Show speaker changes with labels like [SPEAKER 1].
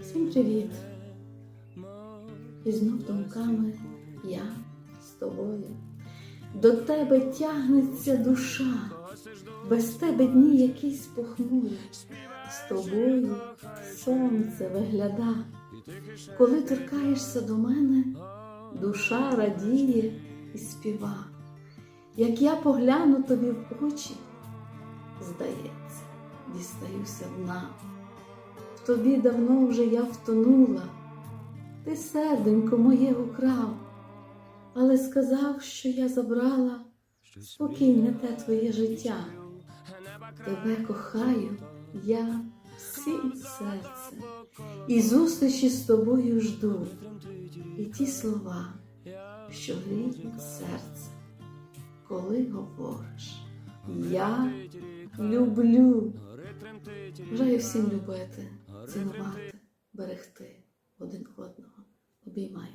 [SPEAKER 1] Всім привіт! І знов думками я з тобою. До тебе тягнеться душа, без тебе дні якісь похмурі. З тобою сонце вигляда. Коли торкаєшся до мене, душа радіє і співа. Як я погляну тобі в очі, здається, дістаюся дна. Тобі давно вже я втонула, ти серденько моє украв, але сказав, що я забрала спокійне те твоє життя. Тебе кохаю я всім серцем, і зустрічі з тобою жду, і ті слова, що гріють серце, коли говориш, я люблю. Бажаю всім любити, цінувати, берегти один одного. Обіймаю